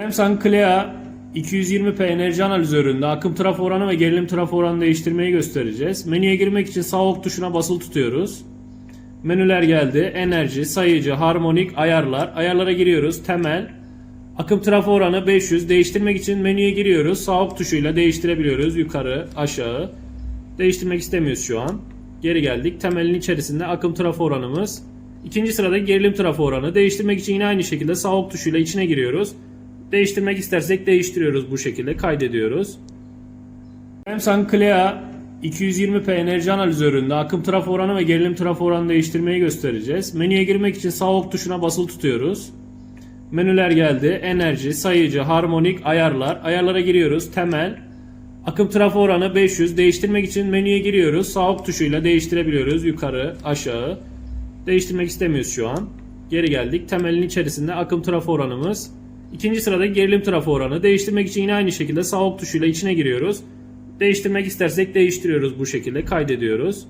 Samsung Clea 220p enerji analizöründe akım trafo oranı ve gerilim trafo oranı değiştirmeyi göstereceğiz. Menüye girmek için sağ ok tuşuna basılı tutuyoruz. Menüler geldi. Enerji, sayıcı, harmonik, ayarlar. Ayarlara giriyoruz. Temel. Akım trafo oranı 500. Değiştirmek için menüye giriyoruz. Sağ ok tuşuyla değiştirebiliyoruz. Yukarı, aşağı. Değiştirmek istemiyoruz şu an. Geri geldik. Temelin içerisinde akım trafo oranımız. İkinci sırada gerilim trafo oranı. Değiştirmek için yine aynı şekilde sağ ok tuşuyla içine giriyoruz. Değiştirmek istersek değiştiriyoruz bu şekilde. Kaydediyoruz. Samsung Clea 220p enerji analizöründe akım trafo oranı ve gerilim trafo oranı değiştirmeyi göstereceğiz. Menüye girmek için sağ ok tuşuna basılı tutuyoruz. Menüler geldi. Enerji, sayıcı, harmonik, ayarlar. Ayarlara giriyoruz. Temel. Akım trafo oranı 500. Değiştirmek için menüye giriyoruz. Sağ ok tuşuyla değiştirebiliyoruz. Yukarı, aşağı. Değiştirmek istemiyoruz şu an. Geri geldik. Temelin içerisinde akım trafo oranımız. İkinci sırada gerilim trafo oranı. Değiştirmek için yine aynı şekilde sağ ok tuşuyla içine giriyoruz. Değiştirmek istersek değiştiriyoruz bu şekilde. Kaydediyoruz.